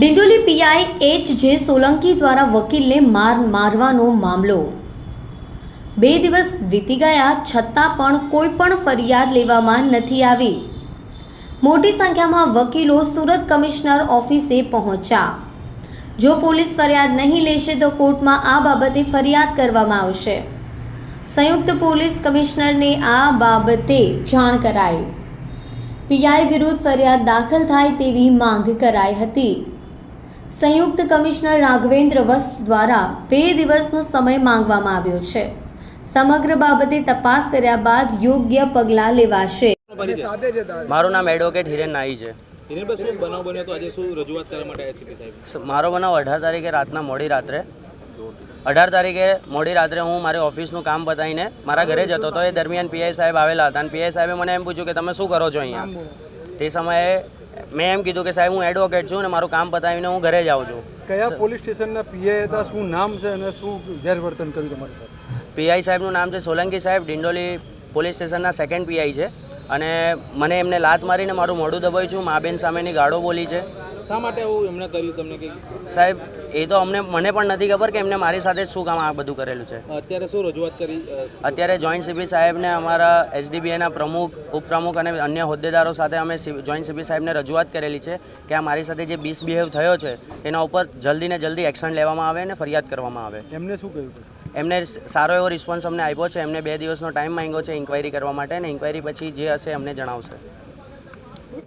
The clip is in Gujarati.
ડિંડોલી પીઆઈ એચ જે સોલંકી દ્વારા વકીલને માર મારવાનો મામલો. બે દિવસ વીતી ગયા છતાં પણ કોઈ પણ ફરિયાદ લેવામાં નથી આવી. મોટી સંખ્યામાં વકીલો સુરત કમિશનર ઓફિસે પહોંચ્યા. જો પોલીસ ફરિયાદ નહીં લેશે તો કોર્ટમાં આ બાબતે ફરિયાદ કરવામાં આવશે. સંયુક્ત પોલીસ કમિશનરને આ બાબતે જાણ કરાઈ. પીઆઈ વિરુદ્ધ ફરિયાદ દાખલ થાય તેવી માંગ કરાઈ હતી. સંયુક્ત કમિશનર રાઘવેન્દ્ર વસ્ત દ્વારા બે દિવસનો સમય માંગવામાં આવ્યો છે. સમગ્ર બાબતે તપાસ કર્યા બાદ યોગ્ય પગલાં લેવાશે. મારું નામ એડવોકેટ હિરેન નાઈ છે. હિરેનભાઈ શું બનાવ બન્યો તો આજે શું રજૂઆત કરવા માટે આવ્યા સીપી સાહેબ? સ- મારો બનાવ અઢાર તારીખે રાતના મોડી રાત્રે. અઢાર તારીખે મોડી રાત્રે હું મારી ઓફિસનું કામ બતાવીને મારા ઘરે જતો હતો એ દરમિયાન પીઆઈ સાહેબ આવેલા હતા. અને પીઆઈ સાહેબે મને એમ પૂછ્યું કે તમે શું કરો છો અહીંયા? તે સમયે મેં એમ કીધું કે સાહેબ હું એડવોકેટ છું અને મારું કામ પતાવીને હું ઘરે જાઉં છું. કયા પોલીસ સ્ટેશનના પીઆઈ હતા શું નામ છે અને શું ગેરવર્તન કર્યું તમારી સાથે? પીઆઈ સાહેબનું નામ છે સોલંકી સાહેબ ડિંડોલી પોલીસ સ્ટેશનના સેકન્ડ પીઆઈ છે. અને મને એમને લાત મારીને મારું મોઢું દબાવ્યું છું. મા બેન સામેની ગાળો બોલી છે. શા માટે એવું એમણે કર્યું તમને કે સાહેબ એ તો અમને મને પણ નથી ખબર કે એમને મારી સાથે જ શું કામ આ બધું કરેલું છે. અત્યારે શું રજૂઆત કરી? અત્યારે જોઈન્ટ સીપી સાહેબને અમારા એસડીબીએના પ્રમુખ ઉપપ્રમુખ અને અન્ય હોદ્દેદારો સાથે અમે જોઈન્ટ સીપી સાહેબને રજૂઆત કરેલી છે કે આ મારી સાથે જે મિસબિહેવ થયો છે એના ઉપર જલ્દીને જલ્દી એક્શન લેવામાં આવે અને ફરિયાદ કરવામાં આવે. એમને શું કહ્યું? એમને સારો એવો રિસ્પોન્સ અમને આપ્યો છે. એમને બે દિવસનો ટાઈમ માંગ્યો છે ઇન્ક્વાયરી કરવા માટે અને ઇન્ક્વાયરી પછી જે હશે અમને જણાવશે.